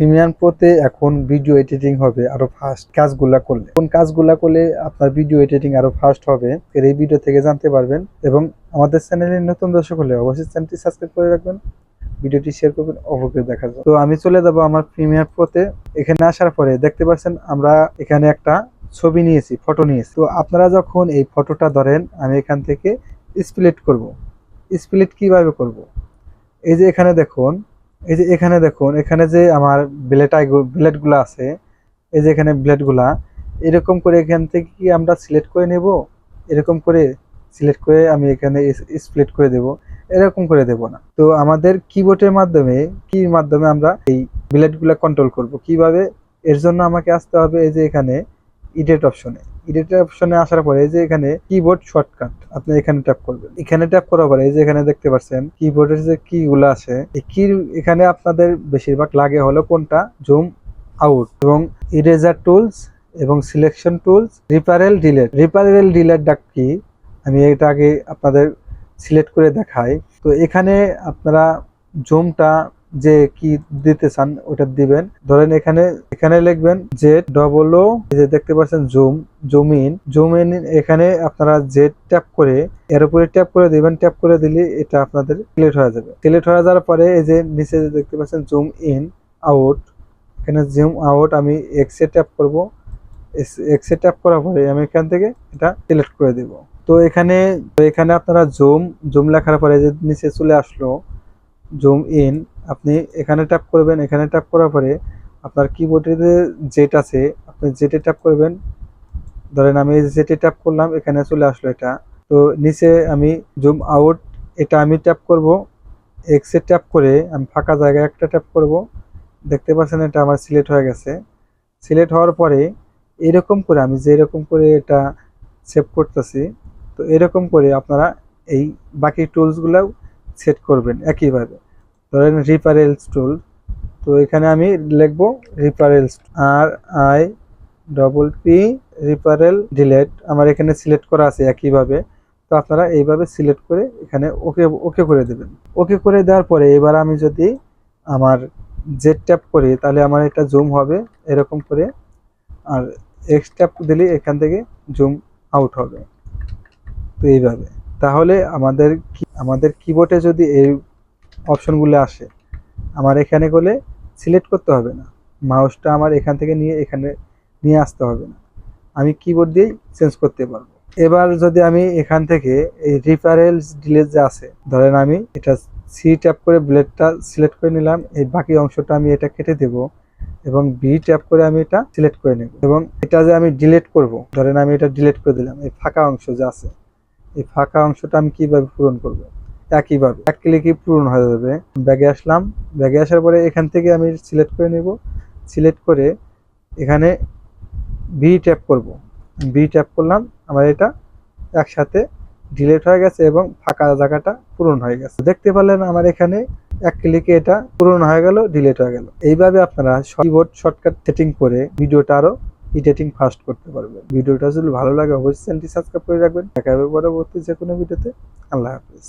Premium প্রোতে এখন video editing হবে আরও ফাস্ট কাজগুলা করলে। কোন কাজগুলা করলে আপনার ভিডিও এডিটিং আরও ফাস্ট হবে, এর এই ভিডিও থেকে জানতে পারবেন। এবং আমাদের চ্যানেলে নতুন দর্শক হলে অবশ্যই চ্যানেলটি সাবস্ক্রাইব করে রাখবেন, ভিডিওটি শেয়ার করবেন অবশ্যই দেখার জন্য। তো আমি চলে যাব আমার প্রিমিয়ার প্রোতে এখানে আসার পরে দেখতে পাচ্ছেন আমরা এখানে একটা ছবি নিয়েছি ফটো নিয়েছি। তো আপনারা যখন এই ফটোটা ধরেন, আমি এখান থেকে স্প্লিট করব। স্প্লিট কীভাবে করব? এই যে এখানে দেখুন এই যে এখানে দেখুন, এখানে যে আমার ব্লেড ব্লেডগুলো আছে, এই যে এখানে ব্লেডগুলা এরকম করে এখান থেকে কি আমরা সিলেক্ট করে নেব, এরকম করে সিলেক্ট করে আমি এখানে স্প্লিট করে দেব, এরকম করে দেব না। তো আমাদের কিবোর্ডের মাধ্যমে কি মাধ্যমে আমরা এই ব্লেডগুলো কন্ট্রোল করব। কীভাবে? এর জন্য আমাকে আসতে হবে এই যে এখানে ইডিট অপশনে ইডিট অপশনে আসার পরে এই যে এখানে কিবোর্ড শর্টকাট আপনি এখানে ট্যাপ করবেন। এখানে ট্যাপ করার পরে এই যে এখানে দেখতে পাচ্ছেন কিবোর্ডের যে কি গুলো আছে, এই কি এখানে আপনাদের বেশিরভাগ লাগে হলো কোনটা? জুম আউট এবং ইরেজার টুলস এবং সিলেকশন টুলস রিপারেল ডিলেট রিপারেল ডিলেট ডাক কি? আমি এটা আগে আপনাদের সিলেক্ট করে দেখাই। তো এখানে আপনারা জুমটা যে কি দিতে চান ওটা দিবেন। ধরেন এখানে এখানে লিখবেন জেড ডবল ও যে দেখতে পাচ্ছেন zoom zoom in zoom in এখানে আপনারা জেড ট্যাপ করে, এর উপরে ট্যাপ করে দিবেন ট্যাপ করে দিলে এটা আপনাদের সিলেক্ট হয়ে যাবে। সিলেক্ট হয়ে যাওয়ার পরে এই যে নিচে দেখতে পাচ্ছেন জুম ইন আউট এখানে জুম আউট আমি এক্সে ট্যাপ করব। এক্সে ট্যাপ করার পরে আমি এখান থেকে এটা সিলেক্ট করে দেব। তো এখানে এখানে আপনারা জুম জুম লেখার পরে যে নিচে চলে আসলো জুম ইন আপনি এখানে ট্যাপ করবেন, এখানে ট্যাপ করার পরে আপনার কিবোর্ডে জেট আছে, আপনি জেটে ট্যাপ করবেন। ধরেন আমি জেটে ট্যাপ করলাম, এখানে চলে আসলো এটা। তো নিচে আমি জুম আউট এটা আমি ট্যাপ করব। এক্সে ট্যাপ করে আমি ফাঁকা জায়গায় একটা ট্যাপ করব। দেখতে পাচ্ছেন এটা আমার সিলেক্ট হয়ে গেছে। সিলেক্ট হওয়ার পরে এরকম করে আমি যে এরকম করে এটা সেভ করতেছি, তো এরকম করে আপনারা এই বাকি টুলসগুলোও সেট করবেন একইভাবে ধরেন রিপারেলস টুল তো এখানে আমি লিখব রিপারেলস আর আই ডবল পি রিপারেল ডিলেট আমার এখানে সিলেক্ট করা আছে একইভাবে। তো আপনারা এইভাবে সিলেক্ট করে এখানে ওকে ওকে করে দেবেন। ওকে করে দেওয়ার পরে এবার আমি যদি আমার জেড ট্যাপ করি, তাহলে আমার এটা জুম হবে এরকম করে। আর এক্স ট্যাপ দিলে এখান থেকে জুম আউট হবে। তো এইভাবে। তাহলে আমাদের আমাদের কিবোর্ডে যদি এই অপশনগুলো আসে, আমার এখানে গেলে সিলেক্ট করতে হবে না। মাউসটা আমার এখান থেকে নিয়ে, এখানে নিয়ে আসতে হবে না। আমি কিবোর্ড দিয়েই চেঞ্জ করতে পারব। এবার যদি আমি এখান থেকে এই রিপারেলস ডিলেট যে আছে, ধরেন আমি এটা সি ট্যাপ করে ব্লেডটা সিলেক্ট করে নিলাম, এই বাকি অংশটা আমি এটা কেটে দেব এবং বি ট্যাপ করে আমি এটা সিলেক্ট করে নেব। এবং এটা যে আমি ডিলেট করব, ধরেন আমি এটা ডিলেট করে দিলাম, এই ফাঁকা অংশ যে আছে এই ফাঁকা অংশটা আমি কীভাবে পূরণ করব? একইভাবে, এক ক্লিকই পূরণ হয়ে যাবে। ব্যাগে আসলাম। ব্যাগে আসার পরে এখান থেকে আমি সিলেক্ট করে নেব। সিলেক্ট করে এখানে বি ট্যাপ করব। বি ট্যাপ করলাম। আমার এটা একসাথে ডিলেট হয়ে গেছে এবং ফাঁকা জায়গাটা পূরণ হয়ে গেছে। দেখতে পারলেন আমার এখানে এক ক্লিকে এটা পূরণ হয়ে গেল ডিলেট হয়ে গেল। এইভাবে আপনারা কিবোর্ড শর্টকাট সেটিং করে ভিডিওটা আরও এডিটিং ফাস্ট করতে পারবেন। ভিডিওটা যদি ভালো লাগে, অবশ্যই চ্যানেলটি সাবস্ক্রাইব করে রাখবেন। দেখা হবে পরবর্তী যে কোনো ভিডিওতে। আল্লাহ হাফিজ।